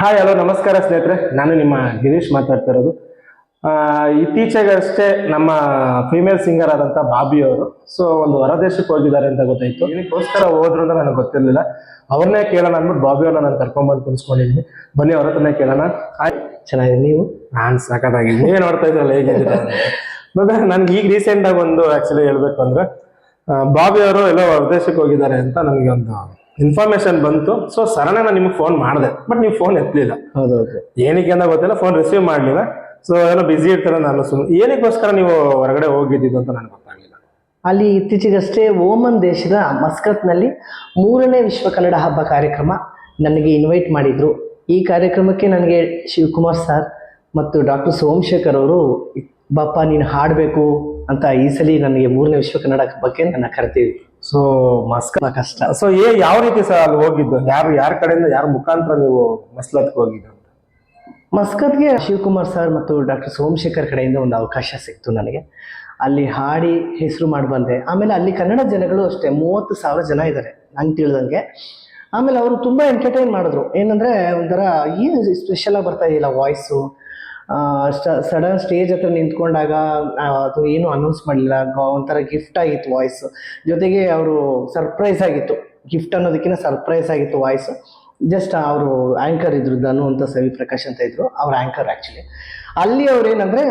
Hi hello ನಮಸ್ಕಾರ ಸ್ನೇಹಿತರೆ. ನಾನು ನಿಮ್ಮ ಗಿರೀಶ್ ಮಾತಾಡ್ತಾ ಇರೋದು. ಇತ್ತೀಚೆಗಷ್ಟೇ ನಮ್ಮ ಫೀಮೇಲ್ ಸಿಂಗರ್ ಆದಂತ ಬಾಬಿ ಅವರು ಸೊ ಒಂದು ಹೊರದೇಶಕ್ಕೆ ಹೋಗಿದ್ದಾರೆ ಅಂತ ಗೊತ್ತಾಯ್ತು. ಇದಕ್ಕೋಸ್ಕರ ಹೋದ್ರು ಅಂತ ನನಗೆ ಗೊತ್ತಿರಲಿಲ್ಲ. ಅವ್ರನ್ನೇ ಕೇಳೋಣ ಅಂದ್ಬಿಟ್ಟು ಬಾಬಿ ಅವ್ರನ್ನ ನಾನು ಕರ್ಕೊಂಬಂದು ಕುಣಿಸ್ಕೊಂಡಿದ್ದೀನಿ. ಬನ್ನಿ ಅವ್ರ ಹತ್ರನೇ ಕೇಳೋಣ. ಹಾಯ್ ಚೆನ್ನಾಗಿದೆ ನೀವು? ನಾನು ಸಾಕಾಗಿ ನೀವೇ ನೋಡ್ತಾ ಇದ್ರಲ್ಲ ಹೇಗಿದ್ದೀರ ಮತ್ತೆ ನನ್ಗೆ ಈಗ ರೀಸೆಂಟ್ ಆಗಿ ಒಂದು ಆಕ್ಚುಲಿ ಹೇಳ್ಬೇಕು ಅಂದ್ರೆ ಬಾಬಿ ಅವರು ಎಲ್ಲೋ ಹೊರದೇಶಕ್ಕೆ ಹೋಗಿದ್ದಾರೆ ಅಂತ ನನಗೆ ಒಂದು ಇನ್ಫಾರ್ಮೇಶನ್ ಬಂತು. ಸೊ ಸರಣ ನಾನು ನಿಮ್ಗೆ ಫೋನ್ ಮಾಡಿದೆ. ಬಟ್ ನೀವು ಫೋನ್ ಎತ್ತಲಿಲ್ಲ. ಹೌದೌದು ಏನಕ್ಕೆ ಅಂತ ಗೊತ್ತಿಲ್ಲ. ಫೋನ್ ರಿಸೀವ್ ಮಾಡಲಿಲ್ಲ. ಸೊ ಏನೋ ಬಿಸಿ ಇರ್ತಾರೆ ನಾನು ಸುಮ್ಮನೆ ಏನಕ್ಕೋಸ್ಕರ ನೀವು ಹೊರಗಡೆ ಹೋಗಿದ್ದು ಅಂತ ನನಗೆ ಗೊತ್ತಾಗಲಿಲ್ಲ. ಅಲ್ಲಿ ಇತ್ತೀಚೆಗಷ್ಟೇ ಓಮನ್ ದೇಶದ ಮಸ್ಕತ್ನಲ್ಲಿ ಮೂರನೇ ವಿಶ್ವ ಕನ್ನಡ ಹಬ್ಬ ಕಾರ್ಯಕ್ರಮ ನನಗೆ ಇನ್ವೈಟ್ ಮಾಡಿದ್ರು. ಈ ಕಾರ್ಯಕ್ರಮಕ್ಕೆ ನನಗೆ ಶಿವಕುಮಾರ್ ಸರ್ ಮತ್ತು ಡಾಕ್ಟರ್ ಸೋಮಶೇಖರ್ ಅವರು ಬಾಪ ನೀನು ಹಾಡಬೇಕು ಅಂತ ಈ ಸಲ ನನಗೆ ಮೂರನೇ ವಿಶ್ವ ಕನ್ನಡ ಹಬ್ಬಕ್ಕೆ ನನ್ನ ಕರೆತೀವಿ ಸೊ ಮಸ್ಕ ಕಷ್ಟ. ಸೊ ಏ, ಯಾವ ರೀತಿ ಸರ್ ಅಲ್ಲಿ ಹೋಗಿದ್ದು? ಯಾರು, ಯಾರ ಕಡೆಯಿಂದ, ಯಾರ ಮುಖಾಂತರ ನೀವು ಮಸ್ಲತ್ಗೆ ಹೋಗಿದ್ದು? ಮಸ್ಕತ್ಗೆ ಶಿವಕುಮಾರ್ ಸರ್ ಮತ್ತು ಡಾಕ್ಟರ್ ಸೋಮಶೇಖರ್ ಕಡೆಯಿಂದ ಒಂದು ಅವಕಾಶ ಸಿಕ್ತು ನನಗೆ. ಅಲ್ಲಿ ಹಾಡಿ ಹೆಸರು ಮಾಡಿ ಬಂದೆ. ಆಮೇಲೆ ಅಲ್ಲಿ ಕನ್ನಡ ಜನಗಳು ಅಷ್ಟೇ, ಮೂವತ್ತು ಸಾವಿರ ಜನ ಇದ್ದಾರೆ, ನಂಗೆ ತಿಳಿದಂಗೆ. ಆಮೇಲೆ ಅವರು ತುಂಬ ಎಂಟರ್ಟೈನ್ ಮಾಡಿದ್ರು. ಏನಂದರೆ ಒಂಥರ, ಏನು ಸ್ಪೆಷಲಾಗಿ ಬರ್ತಾ ಇದೆಯಲ್ಲ ವಾಯ್ಸು ಸಡನ್ ಸ್ಟೇಜ್ ಹತ್ರ ನಿಂತ್ಕೊಂಡಾಗ ಅದು ಏನು ಅನೌನ್ಸ್ ಮಾಡಲಿಲ್ಲ. ಒಂಥರ ಗಿಫ್ಟ್ ಆಗಿತ್ತು ವಾಯ್ಸ್ ಜೊತೆಗೆ ಅವರು ಸರ್ಪ್ರೈಸ್ ಆಗಿತ್ತು. ಗಿಫ್ಟ್ ಅನ್ನೋದಕ್ಕಿಂತ ಸರ್ಪ್ರೈಸ್ ಆಗಿತ್ತು ವಾಯ್ಸ್ ಜಸ್ಟ್ ಅವರು ಆ್ಯಂಕರ್ ಇದ್ರು, ಧನು ಅಂತ ಸವಿ ಪ್ರಕಾಶ್ ಅಂತ ಇದ್ರು. ಅವ್ರ ಆ್ಯಂಕರ್ ಆ್ಯಕ್ಚುಲಿ ಅಲ್ಲಿ ಅವ್ರು ಏನಂದ್ರೆ,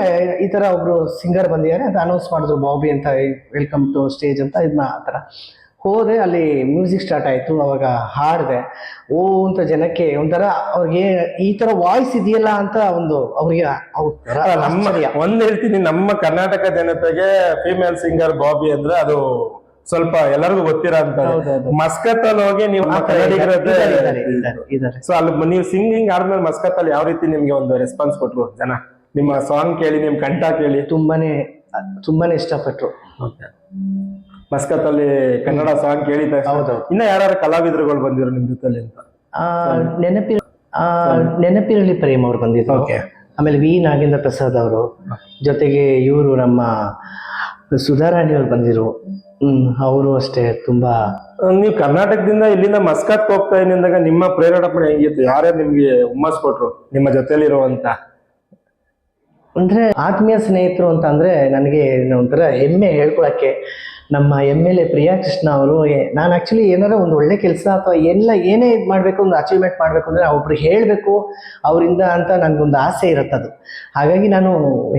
ಈ ಥರ ಒಬ್ರು ಸಿಂಗರ್ ಬಂದಿದ್ದಾರೆ. ಅದು ಅನೌನ್ಸ್ ಮಾಡಿದ್ರು, ಬಾಬಿ ಅಂತ ವೆಲ್ಕಮ್ ಟು ಸ್ಟೇಜ್ ಅಂತ ಇದನ್ನ ಆ ಥರ ಹೋದೆ ಅಲ್ಲಿ ಮ್ಯೂಸಿಕ್ ಸ್ಟಾರ್ಟ್ ಆಯಿತು ಅವಾಗ ಹಾಡಿದೆ. ಓ ಅಂತ ಜನಕ್ಕೆ ಒಂಥರ ಅವ್ರಿಗೆ ಈ ಥರ ವಾಯ್ಸ್ ಇದೆಯಲ್ಲ ಅಂತ ಒಂದು ಅವ್ರಿಗೆ ಅವ್ರ ನಮ್ಮ. ಒಂದ್ ಹೇಳ್ತೀನಿ ನಮ್ಮ ಕರ್ನಾಟಕ ಜನತೆಗೆ ಫಿಮೇಲ್ ಸಿಂಗರ್ ಬಾಬಿ ಅಂದ್ರೆ ಅದು ಸ್ವಲ್ಪ ಎಲ್ಲರಿಗೂ ಗೊತ್ತಿರೋ ಅಂತ ಮಸ್ಕತ್ ಅಲ್ಲಿ ಹೋಗಿ ನೀವು. ಸೊ ಅಲ್ಲಿ ನೀವು ಸಿಂಗಿಂಗ್ ಆದ್ಮೇಲೆ ಮಸ್ಕತ್ ಅಲ್ಲಿ ಯಾವ ರೀತಿ ನಿಮ್ಗೆ ಒಂದು ರೆಸ್ಪಾನ್ಸ್ ಕೊಟ್ರು ಜನ? ನಿಮ್ಮ ಸಾಂಗ್ ಕೇಳಿ ನಿಮ್ ಕಂಠ ಕೇಳಿ. ತುಂಬಾನೇ ತುಂಬಾನೇ ಇಷ್ಟಪಟ್ರು. ಮಸ್ಕತ್ ಅಲ್ಲಿ ಕನ್ನಡ ಸಾಂಗ್ ಕೇಳಿದ. ಇನ್ನ ಯಾರು ಕಲಾವಿದರುಗಳು ಬಂದಿರೋ ನಿಮ್ ಜೊತೆ ಅಂತ? ಆ, ನೆನಪಿರಲಿ ಪ್ರೇಮ್ ಅವ್ರು ಬಂದಿದ್ರು. ಆಮೇಲೆ ವಿ ನಾಗೇಂದ್ರ ಪ್ರಸಾದ್ ಅವರು ಜೊತೆಗೆ ಇವರು ನಮ್ಮ ಸುಧಾರಾಣಿ ಅವ್ರು ಬಂದಿರು ಹ್ಮ್ ಅವರು ಅಷ್ಟೇ ತುಂಬಾ ನೀವು ಕರ್ನಾಟಕದಿಂದ ಇಲ್ಲಿಂದ ಮಸ್ಕತ್ ಹೋಗ್ತಾ ಇದ್ದಾಗ ನಿಮ್ಮ ಪ್ರೇರಣೆ ಹೆಂಗಿತ್ತು? ಯಾರ್ಯಾರು ನಿಮ್ಗೆ ಹುಮ್ಮಸ್ ಕೊಟ್ರು ನಿಮ್ಮ ಜೊತೆಲಿರುವಂತ? ಅಂದ್ರೆ ಆತ್ಮೀಯ ಸ್ನೇಹಿತರು ಅಂತ ಅಂದ್ರೆ ನನಗೆ ಒಂಥರ ಹೆಮ್ಮೆ ಹೇಳ್ಕೊಳಕ್ಕೆ. ನಮ್ಮ M L A Priya Krishna ಅವರು ನಾನು ಆ್ಯಕ್ಚುಲಿ ಏನಾರ ಒಂದು ಒಳ್ಳೆ ಕೆಲಸ ಅಥವಾ ಎಲ್ಲ ಏನೇ ಇದು ಮಾಡಬೇಕು, ಒಂದು ಅಚೀವ್ಮೆಂಟ್ ಮಾಡಬೇಕು ಅಂದರೆ ಒಬ್ರಿಗೆ ಹೇಳಬೇಕು, ಅವರಿಂದ ಅಂತ ನನಗೊಂದು ಆಸೆ ಇರುತ್ತದು ಹಾಗಾಗಿ ನಾನು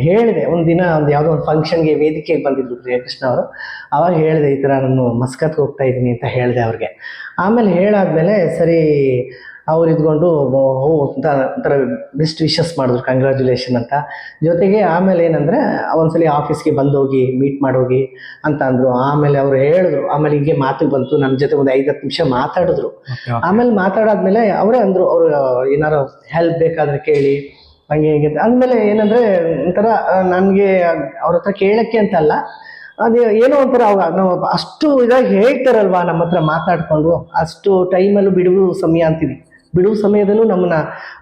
ಹೇಳಿದೆ, ಒಂದು ದಿನ ಒಂದು ಯಾವುದೋ ಒಂದು ಫಂಕ್ಷನ್ಗೆ ವೇದಿಕೆಗೆ ಬಂದಿದ್ರು ಪ್ರಿಯಕೃಷ್ಣ ಅವರು. ಅವಾಗ ಹೇಳಿದೆ, ಈ ಥರ ನಾನು ಮಸ್ಕತ್ಗೆ ಹೋಗ್ತಾ ಇದ್ದೀನಿ ಅಂತ ಹೇಳಿದೆ ಅವ್ರಿಗೆ. ಆಮೇಲೆ ಹೇಳಾದ್ಮೇಲೆ, ಸರಿ ಅವ್ರು ಇದ್ಕೊಂಡು ಓ ಅಂತ ಒಂಥರ ಬೆಸ್ಟ್ ವಿಶಸ್ ಮಾಡಿದ್ರು ಕಂಗ್ರ್ಯಾಚುಲೇಷನ್ ಅಂತ. ಜೊತೆಗೆ ಆಮೇಲೆ ಏನಂದರೆ ಒಂದ್ಸಲಿ ಆಫೀಸ್ಗೆ ಬಂದೋಗಿ ಮೀಟ್ ಮಾಡೋಗಿ ಅಂತ ಅಂದರು. ಆಮೇಲೆ ಅವರು ಹೇಳಿದ್ರು ಆಮೇಲೆ ಹೀಗೆ ಮಾತಿಗೆ ಬಂತು ನಮ್ಮ ಜೊತೆ ಒಂದು ಐದು ಹತ್ತು ನಿಮಿಷ ಮಾತಾಡಿದ್ರು. ಆಮೇಲೆ ಮಾತಾಡಾದ್ಮೇಲೆ ಅವರೇ ಅಂದರು ಅವರು ಏನಾರು ಹೆಲ್ಪ್ ಬೇಕಾದ್ರೆ ಕೇಳಿ ಹಂಗೆ ಹೀಗೆ. ಅಂದಮೇಲೆ ಏನಂದರೆ ಒಂಥರ ನನಗೆ ಅವ್ರ ಹತ್ರ ಕೇಳೋಕ್ಕೆ ಅಂತಲ್ಲ ಅದೇ ಏನೋ ಒಂಥರ ಅವಾಗ ನಾವು ಅಷ್ಟು ಇದಾಗಿ ಹೇಳ್ತಾರಲ್ವಾ ನಮ್ಮ ಹತ್ರ ಮಾತಾಡ್ಕೊಂಡು ಅಷ್ಟು ಟೈಮಲ್ಲೂ ಬಿಡುವು ಸಮಯ ಅಂತೀವಿ ಬಿಡುವು ಸಮಯದಲ್ಲೂ ನಮ್ಮನ್ನ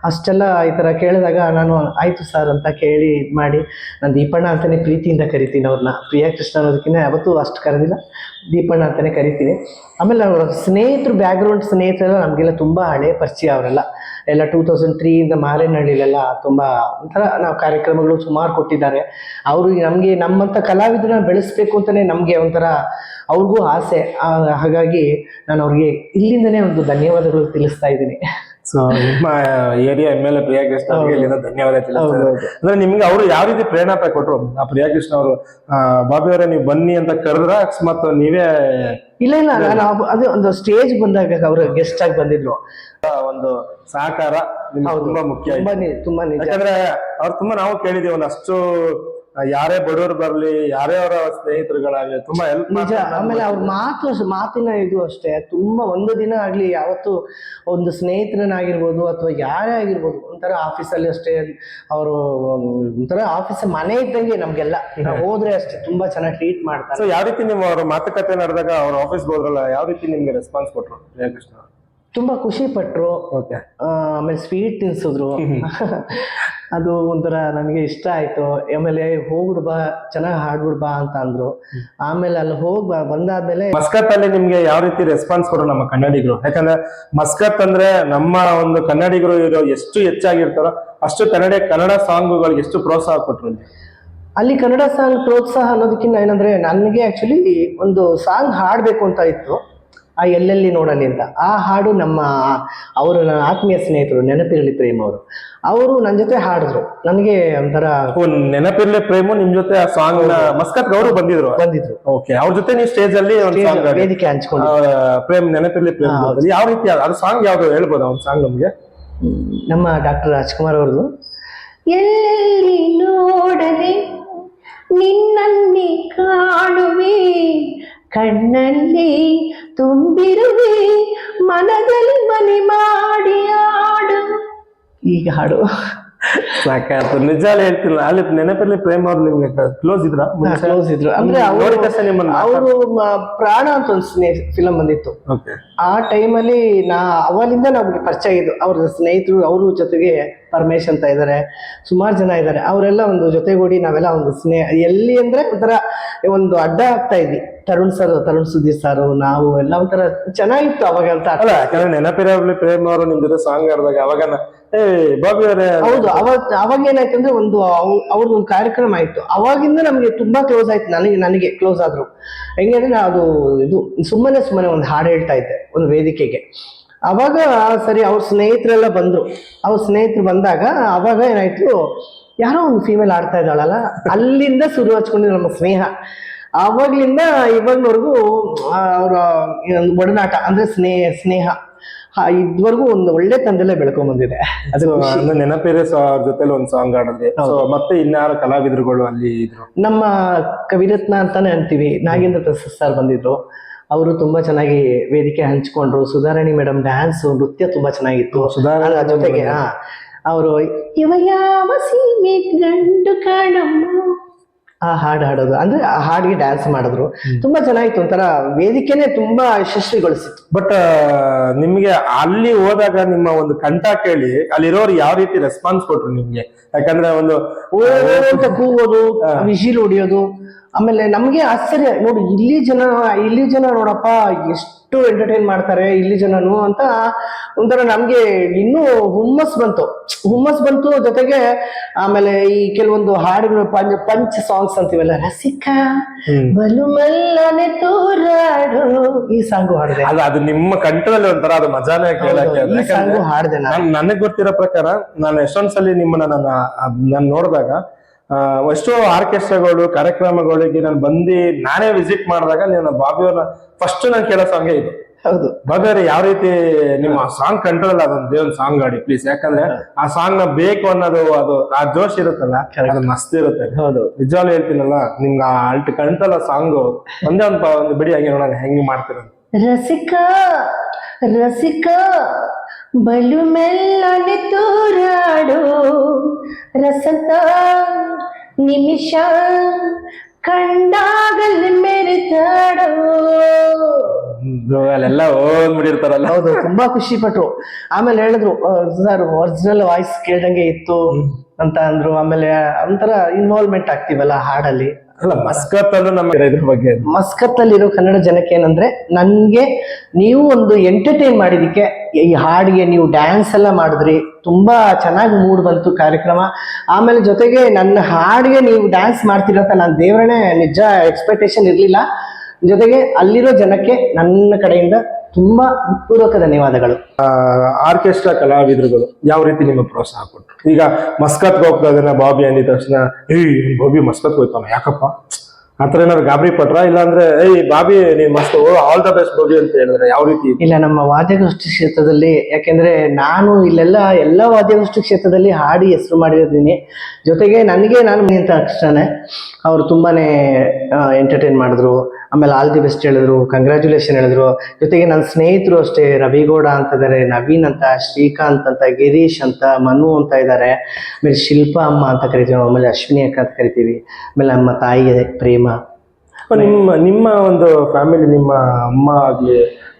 ಅಷ್ಟೆಲ್ಲ ಈ ಥರ ಕೇಳಿದಾಗ ನಾನು ಆಯಿತು ಸರ್ ಅಂತ ಕೇಳಿ ಇದು ಮಾಡಿ, ನಾನು ದೀಪಣ್ಣ ಅಂತಲೇ ಪ್ರೀತಿಯಿಂದ ಕರಿತೀನಿ ಅವ್ರನ್ನ ಪ್ರಿಯಾ ಕೃಷ್ಣ ಅನ್ನೋದಕ್ಕಿಂತ ಯಾವತ್ತೂ ಅಷ್ಟು ಕರೆದಿಲ್ಲ. ದೀಪಣ್ಣ ಅಂತಲೇ ಕರಿತೀನಿ. ಆಮೇಲೆ ಅವರ ಸ್ನೇಹಿತರು ಬ್ಯಾಕ್ಗ್ರೌಂಡ್ ಸ್ನೇಹಿತರೆಲ್ಲ ನಮಗೆಲ್ಲ ತುಂಬ ಹಳೆ ಪರಿಚಯ ಅವರೆಲ್ಲ. ಎಲ್ಲ ಟೂ ತೌಸಂಡ್ ತ್ರೀಯಿಂದ ಮಾರೇನಹಳ್ಳಿಲೆಲ್ಲ ತುಂಬ ಒಂಥರ ನಾವು ಕಾರ್ಯಕ್ರಮಗಳು ಸುಮಾರು ಕೊಟ್ಟಿದ್ದಾರೆ. ಅವರು ನಮಗೆ ನಮ್ಮಂಥ ಕಲಾವಿದರನ್ನ ಬೆಳೆಸ್ಬೇಕು ಅಂತಲೇ ನಮಗೆ ಒಂಥರ ಅವ್ರಿಗೂ ಆಸೆ. ಹಾಗಾಗಿ ನಾನು ಅವ್ರಿಗೆ ಇಲ್ಲಿಂದನೇ ಒಂದು ಧನ್ಯವಾದಗಳು ತಿಳಿಸ್ತಾ ಇದ್ದೀನಿ. ಸೊ ನಿಮ್ಮ area M L A Priyakrishna ಅವರಿಗೆ ಇಲ್ಲಿಂದ ಧನ್ಯವಾದ. ಅಂದ್ರೆ ನಿಮ್ಗೆ ಅವರು ಯಾವ ರೀತಿ ಪ್ರೇರಣೆ ಕೊಟ್ರು? ಆ ಪ್ರಿಯಾಕೃಷ್ಣ ಅವರು ಬಾಬಿ ಅವರೇ ನೀವು ಬನ್ನಿ ಅಂತ ಕರೆದ್ರ ಅಕಸ್ಮಾತ್ ನೀವೇ ಇಲ್ಲ ಇಲ್ಲ ನಾನು ಅದೇ ಒಂದು ಸ್ಟೇಜ್ ಬಂದಾಗ ಅವರು ಗೆಸ್ಟ್ ಆಗಿ ಬಂದಿದ್ರು. ಒಂದು ಸಹಕಾರ ತುಂಬಾ ಮುಖ್ಯ. ತುಂಬಾ ನಿಜ. ಯಾಕಂದ್ರೆ ಅವ್ರು ತುಂಬಾ ನಾವು ಕೇಳಿದೀವಿ ಒಂದಷ್ಟು ಆ, ಯಾರೇ ಬಡವರು ಬರ್ಲಿ ಯಾರೇ ಅವರ ಸ್ನೇಹಿತರುಗಳಾಗ್ಲಿ ತುಂಬಾ ಹೆಲ್ಪ್ ನಿಜ ಆಮೇಲೆ ಅವ್ರ ಮಾತು ಮಾತಿನ ಇದು ಅಷ್ಟೇ ತುಂಬಾ ಒಂದು ದಿನ ಆಗ್ಲಿ ಯಾವತ್ತು ಒಂದು ಸ್ನೇಹಿತರನ್ನಾಗಿರ್ಬೋದು ಅಥವಾ ಯಾರೇ ಆಗಿರ್ಬೋದು ಒಂಥರ ಆಫೀಸಲ್ಲಿ ಅಷ್ಟೇ ಅವರು ಒಂಥರ ಆಫೀಸ್ ಮನೆ ಇದ್ದಂಗೆ ನಮ್ಗೆಲ್ಲ. ಹೋದ್ರೆ ಅಷ್ಟೇ ತುಂಬಾ ಚೆನ್ನಾಗಿ ಟ್ರೀಟ್ ಮಾಡ್ತಾರೆ. ಸೊ ಯಾವ ರೀತಿ ನೀವು ಅವ್ರ ಮಾತುಕತೆ ನಡೆದಾಗ ಅವ್ರ ಆಫೀಸ್ಗೆ ಹೋದ್ರಲ್ಲ ಯಾವ ರೀತಿ ನಿಮ್ಗೆ ರೆಸ್ಪಾನ್ಸ್ ಕೊಟ್ರು ಜಯಕೃಷ್ಣ? ತುಂಬಾ ಖುಷಿ ಪಟ್ರು. ಓಕೆ ಆಮೇಲೆ ಸ್ವೀಟ್ ತಿನ್ಸಿದ್ರು. ಅದು ಒಂಥರ ನನಗೆ ಇಷ್ಟ ಆಯಿತು. ಆಮೇಲೆ ಹೋಗ್ಬಿಡು ಬಾ ಚೆನ್ನಾಗಿ ಹಾಡ್ಬಿಡ್ ಬಾ ಅಂತ ಅಂದ್ರು. ಆಮೇಲೆ ಅಲ್ಲಿ ಹೋಗಿ ಬಂದಾದ್ಮೇಲೆ ಮಸ್ಕತ್ ಅಲ್ಲಿ ನಿಮ್ಗೆ ಯಾವ ರೀತಿ ರೆಸ್ಪಾನ್ಸ್ ಕೊಡೋ ನಮ್ಮ ಕನ್ನಡಿಗರು? ಯಾಕಂದ್ರೆ ಮಸ್ಕತ್ ಅಂದ್ರೆ ನಮ್ಮ ಒಂದು ಕನ್ನಡಿಗರು ಇರೋ ಎಷ್ಟು ಹೆಚ್ಚಾಗಿರ್ತಾರೋ ಅಷ್ಟು ಕನ್ನಡ ಕನ್ನಡ ಸಾಂಗ್ಗಳಿಗೆ ಎಷ್ಟು ಪ್ರೋತ್ಸಾಹ ಕೊಟ್ರು ಅಲ್ಲಿ. ಅಲ್ಲಿ ಕನ್ನಡ ಸಾಂಗ್ ಪ್ರೋತ್ಸಾಹ ಅನ್ನೋದಕ್ಕಿಂತ ಏನಂದ್ರೆ ನನಗೆ ಆಕ್ಚುಲಿ ಒಂದು ಸಾಂಗ್ ಹಾಡಬೇಕು ಅಂತ ಇತ್ತು. ಆ ಎಲ್ಲೆಲ್ಲಿ ನೋಡಲಿ ಅಂತ. ಆ ಹಾಡು ನಮ್ಮ ಅವರು ನನ್ನ ಆತ್ಮೀಯ ಸ್ನೇಹಿತರು ನೆನಪಿರಲಿ ಪ್ರೇಮ್ ಅವರು. ಅವರು ನನ್ನ ಜೊತೆ ಹಾಡಿದ್ರು. ನನಗೆ ಒಂಥರ ನೆನಪಿರಲಿ ಪ್ರೇಮು ನಿಮ್ ಜೊತೆ ಆ ಸಾಂಗ್ ಮಸ್ಕತ್ ಅವರು ಬಂದಿದ್ರು. ಬಂದಿದ್ರು. ಓಕೆ ಅವ್ರ ಜೊತೆ ನೀವು ಸ್ಟೇಜ್ ಅಲ್ಲಿ ವೇದಿಕೆ ಹಂಚ್ಕೊಂಡು ಪ್ರೇಮ್ ನೆನಪಿರ್ಲಿ ಪ್ರೇಮ್ ಯಾವ ರೀತಿ ಅದು ಸಾಂಗ್ ಯಾವ್ದು ಹೇಳ್ಬೋದು ಅವ್ನ ಸಾಂಗ್ ನಮ್ಗೆ? ನಮ್ಮ ಡಾಕ್ಟರ್ ರಾಜ್ಕುಮಾರ್ ಅವ್ರದ್ದು. ಎಲ್ಲೆಲ್ಲಿ ಹಾಡು. ಸಾಕಾಯ್ತು ನಿಜ ಹೇಳ್ತಿಲ್ಲ. ಅಲ್ಲಿ ನೆನಪಿರಲಿ ಪ್ರೇಮ್ ಅವ್ರು ನಿಮ್ಗೆ ಕ್ಲೋಸ್ ಇದ್ರ? ಕ್ಲೋಸ್ ಇದ್ರು. ಅಂದ್ರೆ ಅವರು ಪ್ರಾಣ ಅಂತ ಒಂದು ಫಿಲಂ ಬಂದಿತ್ತು. ಓಕೆ. ಆ ಟೈಮಲ್ಲಿ ನಾ ಅವಲಿಂದ ನಮ್ಗೆ ಪರಿಚಯ ಇದು ಅವ್ರ ಸ್ನೇಹಿತರು ಅವ್ರ ಜೊತೆಗೆ ಪರಮೇಶ್ ಅಂತ ಇದ್ದಾರೆ ಸುಮಾರು ಜನ ಇದ್ದಾರೆ ಅವರೆಲ್ಲ ಒಂದು ಜೊತೆಗೂಡಿ ನಾವೆಲ್ಲ ಒಂದು ಸ್ನೇಹ ಎಲ್ಲಿ ಅಂದ್ರೆ ಒಂಥರ ಒಂದು ಅಡ್ಡ ಆಗ್ತಾ ಇದ್ವಿ. ತರುಣ್ ಸರ್ ತರುಣ್ ಸುದ್ದಿ ಸರ್ ನಾವು ಎಲ್ಲ ಒಂಥರ ಚೆನ್ನಾಗಿತ್ತು ಅವಾಗ ಅಂತ ನೆನಪಿರಲಿ ಪ್ರೇಮ್ ಅವರು ನಿಮ್ ಜೊತೆ ಸಾಂಗ್ ಆಡಿದಾಗ ಅವಾಗ ಏ ಹೌದು ಅವತ್ ಅವಾಗ ಏನಾಯ್ತು ಅಂದ್ರೆ ಒಂದು ಅವ್ರದ್ದು ಒಂದು ಕಾರ್ಯಕ್ರಮ ಆಯ್ತು. ಅವಾಗಿಂದ ನಮಗೆ ತುಂಬಾ ಕ್ಲೋಸ್ ಆಯ್ತು ನನಗೆ ನನಗೆ ಕ್ಲೋಸ್ ಆದ್ರು. ಹೆಂಗೆ ಅದು ಇದು ಸುಮ್ಮನೆ ಸುಮ್ಮನೆ ಒಂದು ಹಾಡು ಹೇಳ್ತಾ ಇದ್ದೆ, ಒಂದು ವೇದಿಕೆಗೆ. ಅವಾಗ ಸರಿ ಅವ್ರ ಸ್ನೇಹಿತರೆಲ್ಲ ಬಂದ್ರು. ಅವ್ರ ಸ್ನೇಹಿತರು ಬಂದಾಗ ಅವಾಗ ಏನಾಯ್ತು, ಯಾರೋ ಒಂದು ಫೀಮೇಲ್ ಆಡ್ತಾ ಇದ್ದಾಳಲ್ಲ, ಅಲ್ಲಿಂದ ಶುರು ಹಚ್ಕೊಂಡಿದ್ದು ನಮ್ಮ ಸ್ನೇಹ. ಅವಾಗ್ಲಿಂದ ಇವಾಗ್ವರೆಗೂ ಅವರ ಒಡನಾಟ, ಅಂದ್ರೆ ಸ್ನೇಹ ಸ್ನೇಹ. ಇದುವರೆಗೂ ಒಂದು ಒಳ್ಳೆ ತಂದೆಲ್ಲೇ ಬೆಳ್ಕೊಂಡ್ ಬಂದಿದೆ ಅದು. ನೆನಪಿರೋ ಅವ್ರ ಜೊತೆಲಿ ಒಂದು ಸಾಂಗ್ ಆಡಿದ್ರಿ ಮತ್ತೆ ಇನ್ಯಾರ ಕಲಾವಿದರುಗಳು ಅಲ್ಲಿ ಇದ್ರು? ನಮ್ಮ ಕವಿರತ್ನ ಅಂತಾನೆ ಅಂತೀವಿ. ನಾಗೇಂದ್ರ ಪ್ರಸಾದ್ ಸರ್ ಬಂದಿದ್ರು. ಅವರು ತುಂಬಾ ಚೆನ್ನಾಗಿ ವೇದಿಕೆ ಹಂಚ್ಕೊಂಡ್ರು. ಸುಧಾರಾಣಿ ಮೇಡಮ್ ಡ್ಯಾನ್ಸ್ ನೃತ್ಯ ತುಂಬಾ ಚೆನ್ನಾಗಿತ್ತು. ಸುಧಾರಾಣಿ ಜೊತೆಗೆ ಅವರು. ಇವ ಯಾವ ಸೀಮೆ ಗಂಡು ಕಾಣಮ್ಮ? ಆ ಹಾಡು ಹಾಡೋದು. ಅಂದ್ರೆ ಆ ಹಾಡಿಗೆ ಡ್ಯಾನ್ಸ್ ಮಾಡಿದ್ರು. ತುಂಬಾ ಚೆನ್ನಾಗಿತ್ತು. ಒಂಥರ ವೇದಿಕೆನೆ ತುಂಬಾ ಯಶಸ್ವಿಗೊಳಿಸಿತ್ತು. ಬಟ್ ನಿಮ್ಗೆ ಅಲ್ಲಿ ಹೋದಾಗ ನಿಮ್ಮ ಒಂದು ಕಂಠ ಕೇಳಿ ಅಲ್ಲಿರೋರು ಯಾವ ರೀತಿ ರೆಸ್ಪಾನ್ಸ್ ಕೊಟ್ರು ನಿಮ್ಗೆ? ಯಾಕಂದ್ರೆ ಒಂದು ಅಂತ ಕೂಗೋದು ವಿಜಿಲ್ ಹೊಡಿಯೋದು. ಆಮೇಲೆ ನಮ್ಗೆ ಆಶ್ಚರ್ಯ. ನೋಡಿ ಇಲ್ಲಿ ಜನ ಇಲ್ಲಿ ಜನ ನೋಡಪ್ಪ ಎಷ್ಟು ಎಂಟರ್ಟೈನ್ ಮಾಡ್ತಾರೆ ಇಲ್ಲಿ ಜನನು ಅಂತ ಒಂಥರ ನಮ್ಗೆ ಇನ್ನೂ ಹುಮ್ಮಸ್ ಬಂತು. ಹುಮ್ಮಸ್ ಬಂತು ಜೊತೆಗೆ ಆಮೇಲೆ ಈ ಕೆಲವೊಂದು ಹಾಡುಗಳು ಪಂಚ ಪಂಚ ಸಾಂಗ್ಸ್ ಅಂತೀವಲ್ಲ ರಸಿಕ. ಬಲು ಮಲ್ಲನೆ ತೋರಾಡು ಈ ಸಾಂಗು ಹಾಡಿದೆ. ಅಲ್ಲ ಅದು ನಿಮ್ಮ ಕಂಠದಲ್ಲಿ ಒಂಥರ ಅದು ಮಜಾನೇ ಕೇಳಕ್ಕೆ ಈ ಸಾಂಗು ಹಾಡಿದೆ ನನಗೆ ನಾನ್ ನನಗ್ ಗೊತ್ತಿರೋ ಪ್ರಕಾರ ನಾನು ಎಷ್ಟೊಂದ್ಸಲಿ ನಿಮ್ಮನ್ನ ನಾನು ನಾನು ನೋಡಿದಾಗ ಎಷ್ಟೋ ಆರ್ಕೆಸ್ಟ್ರಾಗಳು ಕಾರ್ಯಕ್ರಮಗಳಿಗೆ ನಾನು ಬಂದು ನಾನೇ ವಿಸಿಟ್ ಮಾಡಿದಾಗ ನೀವು ಬಾಬಿ ಅವ್ರನ್ನ ಫಸ್ಟ್ ನಾನು ಕೇಳೋ ಸಾಂಗೇ ಇದು. ಹೌದು. ಬಾಬಿಯವ್ರೆ ಯಾವ ರೀತಿ ನಿಮ್ಮ ಸಾಂಗ್ ಕಂಟ್ರೋಲ್ ಅದೊಂದು ದೇವನ್ ಸಾಂಗ್ ಆಡಿ ಪ್ಲೀಸ್ ಯಾಕಂದ್ರೆ ಆ ಸಾಂಗ್ನ ಬೇಕು ಅನ್ನೋದು ಅದು ಆ ಜೋಶ್ ಇರುತ್ತಲ್ಲ ಅದು ಮಸ್ತ್ ಇರುತ್ತೆ. ಹೌದು. ನಿಜವಾಗ್ಲೂ ಹೇಳ್ತೀನಲ್ಲ ನಿಮ್ಗೆ ಆ ಅಲ್ಟ್ ಕಂಟಲ್ಲ ಸಾಂಗ್ ಒಂದೇ ಒಂದು ಬಿಡಿ ಹಂಗೆ ನೋಡೋಣ ಹೆಂಗ್ ಮಾಡ್ತೀರ ರಸಿಕ ರಸಿಕ. ಬಲು ಮೆಲ್ಲನೆ ತೋರಾಡೋ ರಸತ ನಿಮಿಷ ಕಂಡಾಗಲ್ ಮೆರಿತಾಡೋ ಅಲ್ಲೆಲ್ಲ ಓದ್ಬಿಟ್ಟಿರ್ತಾರಲ್ಲ ಹೌದು ತುಂಬಾ ಖುಷಿ ಪಟ್ರು. ಆಮೇಲೆ ಹೇಳಿದ್ರು ಸರ್ ಒರಿಜಿನಲ್ ವಾಯ್ಸ್ ಕೇಳ್ದಂಗೆ ಇತ್ತು ಅಂತ ಅಂದ್ರು. ಆಮೇಲೆ ಒಂಥರ ಇನ್ವಾಲ್ವ್ಮೆಂಟ್ ಆಗ್ತೀವಲ್ಲ ಹಾಡಲ್ಲಿ. ಅಲ್ಲ ಮಸ್ಕತ್ ಅಲ್ಲೂ ನಮ್ಮ ಇದ್ರ ಬಗ್ಗೆ ಮಸ್ಕತ್ತಲ್ಲಿರೋ ಕನ್ನಡ ಜನಕ್ಕೆ ಏನಂದ್ರೆ ನನ್ಗೆ ನೀವು ಒಂದು ಎಂಟರ್ಟೈನ್ ಮಾಡಿದಕ್ಕೆ ಈ ಹಾಡಿಗೆ ನೀವು ಡ್ಯಾನ್ಸ್ ಎಲ್ಲ ಮಾಡಿದ್ರಿ ತುಂಬಾ ಚೆನ್ನಾಗಿ ಮೂಡ್ ಬಂತು ಕಾರ್ಯಕ್ರಮ. ಆಮೇಲೆ ಜೊತೆಗೆ ನನ್ನ ಹಾಡಿಗೆ ನೀವು ಡ್ಯಾನ್ಸ್ ಮಾಡ್ತೀರಂತ ನಾನು ದೇವರೇ ನಿಜ ಎಕ್ಸ್ಪೆಕ್ಟೇಷನ್ ಇರಲಿಲ್ಲ. ಜೊತೆಗೆ ಅಲ್ಲಿರೋ ಜನಕ್ಕೆ ನನ್ನ ಕಡೆಯಿಂದ ತುಂಬಾ ಪೂರ್ವಕ ಧನ್ಯವಾದಗಳು. ಆರ್ಕೆಸ್ಟ್ರಾ ಕಲಾವಿದರುಗಳು ಯಾವ ರೀತಿ ನಿಮ್ಮ ಪ್ರೋತ್ಸಾಹ ಕೊಟ್ಟರು ಈಗ ಮಸ್ಕತ್ಗೆ ಹೋಗ್ತಾ ಇದ್ದಾನೆ ಬಾಬಿ ಅಂದಿದ ತಕ್ಷಣ ಏಯ್ ಬಾಬಿ ಮಸ್ಕತ್ ಹೋಯ್ತಾನ ಯಾಕಪ್ಪ? ಆತರ ಏನಾದ್ರು ಗಾಬರಿ ಪಟ್ರ? ಇಲ್ಲಾಂದ್ರೆ ಏಯ್ ಬಾಬಿ ನೀನ್ ಮಸ್ತ್ ಆಲ್ ದ ಬೆಸ್ಟ್ ಬಾಬಿ ಅಂತ ಹೇಳಿದ್ರೆ ಯಾವ ರೀತಿ? ಇಲ್ಲ ನಮ್ಮ ವಾದ್ಯಗೋಷ್ಠಿ ಕ್ಷೇತ್ರದಲ್ಲಿ ಯಾಕೆಂದ್ರೆ ನಾನು ಇಲ್ಲೆಲ್ಲ ಎಲ್ಲ ವಾದ್ಯಗೋಷ್ಠಿ ಕ್ಷೇತ್ರದಲ್ಲಿ ಹಾಡಿ ಹೆಸರು ಮಾಡಿರ್ತೀನಿ ಜೊತೆಗೆ ನನಗೆ ನಾನು ಅಂತ ತಕ್ಷಣ ಅವರು ತುಂಬಾನೇ ಎಂಟರ್ಟೈನ್ ಮಾಡಿದ್ರು. ಆಮೇಲೆ ಆಲ್ ದಿ ಬೆಸ್ಟ್ ಹೇಳಿದ್ರು ಕಂಗ್ರ್ಯಾಚುಲೇಷನ್ ಹೇಳಿದ್ರು. ಜೊತೆಗೆ ನನ್ನ ಸ್ನೇಹಿತರು ಅಷ್ಟೇ ರವಿಗೌಡ ಅಂತ ಇದ್ದಾರೆ ನವೀನ್ ಅಂತ ಶ್ರೀಕಾಂತ್ ಅಂತ ಗಿರೀಶ್ ಅಂತ ಮನು ಅಂತ ಇದ್ದಾರೆ ಆಮೇಲೆ ಶಿಲ್ಪ ಅಮ್ಮ ಅಂತ ಕರಿತೀವಿ ಆಮೇಲೆ ಅಶ್ವಿನಿ ಅಕ್ಕ ಅಂತ ಕರಿತೀವಿ. ಆಮೇಲೆ ನಮ್ಮ ತಾಯಿ ಪ್ರೇಮ. ನಿಮ್ಮ ನಿಮ್ಮ ಒಂದು ಫ್ಯಾಮಿಲಿ ನಿಮ್ಮ ಅಮ್ಮ ಆಗಲಿ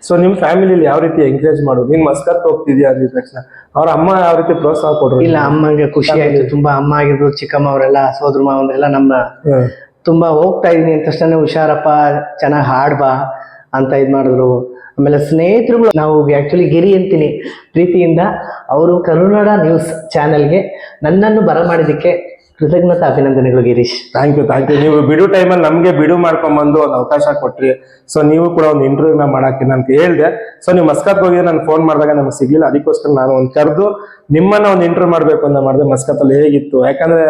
ಸೊ ನಿಮ್ಮ ಫ್ಯಾಮಿಲಿಲಿ ಯಾವ ರೀತಿ ಎಂಕರೇಜ್ ಮಾಡೋದು? ನಿಮ್ಮ ಮಸ್ಕತ್ ಹೋಗ್ತಿದ್ಯಾ ಅಂದಿದ ತಕ್ಷಣ? ಅವ್ರ ಅಮ್ಮ ಯಾವ ರೀತಿ ಪ್ರೋತ್ಸಾಹ ಕೊಡ್ರು ಇಲ್ಲ ಅಮ್ಮಗೆ ಖುಷಿ ಆಯ್ತು ತುಂಬಾ ಅಮ್ಮ ಆಗಿರ್ಬೋದು ಚಿಕ್ಕಮ್ಮ ಅವರೆಲ್ಲ ಸೋದ್ರ ಮಾವರೆಲ್ಲ ನಮ್ಮ. ತುಂಬಾ ಹೋಗ್ತಾ ಇದ್ದೀನಿ ಅಂತ ತಕ್ಷಣ ಹುಷಾರಪ್ಪ, ಚೆನ್ನಾಗಿ ಹಾಡ್ಬಾ ಅಂತ ಇದು ಮಾಡಿದ್ರು. ಆಮೇಲೆ ಸ್ನೇಹಿತರುಗಳು, ನಾವು ಆ್ಯಕ್ಚುಲಿ ಗಿರಿ ಅಂತೀನಿ. ಪ್ರೀತಿಯಿಂದ ಅವರು ಕರುನಾಡ ನ್ಯೂಸ್ ಚಾನಲ್ಗೆ ನನ್ನನ್ನು ಬರಮಾಡಿದ್ದಕ್ಕೆ ಕೃತಜ್ಞತಾ ಅಭಿನಂದನೆಗಳು Girish. Thank you thank you ನೀವು ಬಿಡು ಟೈಮಲ್ಲಿ ನಮಗೆ ಬಿಡು ಮಾಡ್ಕೊಂಬಂದು ಒಂದು ಅವಕಾಶ ಕೊಟ್ರಿ. ಸೊ ನೀವು ಕೂಡ ಒಂದು ಇಂಟರ್ವ್ಯೂನ ಮಾಡಕ್ಕೆ ನಾನು ಹೇಳ್ದೆ. ಸೊ ನೀವು ಮಸ್ಕತ್ ಹೋಗಿ ನಾನು ಫೋನ್ ಮಾಡಿದಾಗ ನಮಗೆ ಸಿಗ್ಲಿಲ್ಲ. ಅದಕ್ಕೋಸ್ಕರ ನಾನು ಒಂದು ಕರೆದು ನಿಮ್ಮನ್ನ ಒಂದು ಇಂಟರ್ವ್ಯೂ ಮಾಡಬೇಕು ಅಂತ ಮಾಡಿದೆ. ಮಸ್ಕತ್ತಲ್ಲಿ ಹೇಗಿತ್ತು? ಯಾಕಂದ್ರೆ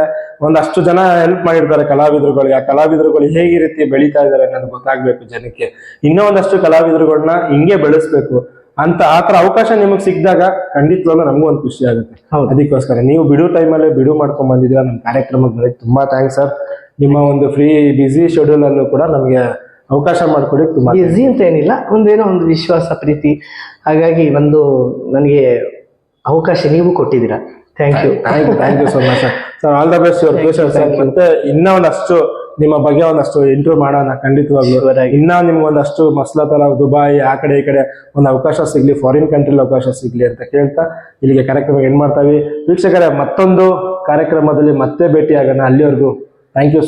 ಒಂದಷ್ಟು ಜನ ಹೆಲ್ಪ್ ಮಾಡಿರ್ತಾರೆ ಕಲಾವಿದರುಗಳಿಗೆ ಆ ಕಲಾವಿದರುಗಳು ಹೇಗೆ ರೀತಿ ಬೆಳೀತಾ ಇದ್ದಾರೆ ಅನ್ನೋದು ಗೊತ್ತಾಗಬೇಕು ಜನಕ್ಕೆ. ಇನ್ನೂ ಒಂದಷ್ಟು ಕಲಾವಿದರುಗಳನ್ನ ಹಿಂಗೆ ಬೆಳೆಸ್ಬೇಕು. ಅಂತ ಆ ಥರ ಅವಕಾಶ ನಿಮಗೆ ಸಿಕ್ಕಿದಾಗ ಖಂಡಿತವಾಗ್ಲೂ ನಮಗೂ ಒಂದು ಖುಷಿ ಆಗುತ್ತೆ. ಅದಕ್ಕೋಸ್ಕರ ನೀವು ಬಿಡು ಟೈಮಲ್ಲೇ ಬಿಡು ಮಾಡ್ಕೊಂಡ್ ಬಂದಿದ್ದೀರಾ ನಮ್ಮ ಕಾರ್ಯಕ್ರಮಕ್ಕೆ ಬರೋಕ್ಕೆ ತುಂಬಾ ಥ್ಯಾಂಕ್ಸ್ ಸರ್ ನಿಮ್ಮ ಒಂದು ಫ್ರೀ ಬಿಸಿ ಶೆಡ್ಯೂಲ್ ಅಲ್ಲೂ ಕೂಡ ನಮಗೆ ಅವಕಾಶ ಮಾಡಿಕೊಡಿ ತುಂಬಾ ಬ್ಯುಸಿ ಅಂತ ಏನಿಲ್ಲ ಒಂದೇನೋ ಒಂದು ವಿಶ್ವಾಸ ಪ್ರೀತಿ ಹಾಗಾಗಿ ಒಂದು ನನಗೆ ಅವಕಾಶ ನೀವು ಕೊಟ್ಟಿದ್ದೀರಾ. Thank you thank you thank you so much sir sir all the best your future sir ಮತ್ತೆ ಇನ್ನೂ ಒಂದಷ್ಟು ನಿಮ್ಮ ಬಗ್ಗೆ ಒಂದಷ್ಟು ಇಂಟರ್ವ್ಯೂ ಮಾಡೋಣ ಖಂಡಿತವಾಗ್ಲೂ. ಇನ್ನೂ ನಿಮ್ಗೆ ಒಂದಷ್ಟು ಮಸ್ಲತರ ದುಬಾಯಿ ಆ ಕಡೆ ಈ ಕಡೆ ಒಂದು ಅವಕಾಶ ಸಿಗ್ಲಿ ಫಾರಿನ್ ಕಂಟ್ರಿಲಿ ಅವಕಾಶ ಸಿಗ್ಲಿ ಅಂತ ಕೇಳ್ತಾ ಇಲ್ಲಿಗೆ ಕಾರ್ಯಕ್ರಮ ಏನ್ ಮಾಡ್ತಾವಿ. ವೀಕ್ಷಕರೇ ಮತ್ತೊಂದು ಕಾರ್ಯಕ್ರಮದಲ್ಲಿ ಮತ್ತೆ ಭೇಟಿ ಆಗೋಣ ಅಲ್ಲಿವರೆಗೂ ಥ್ಯಾಂಕ್ ಯು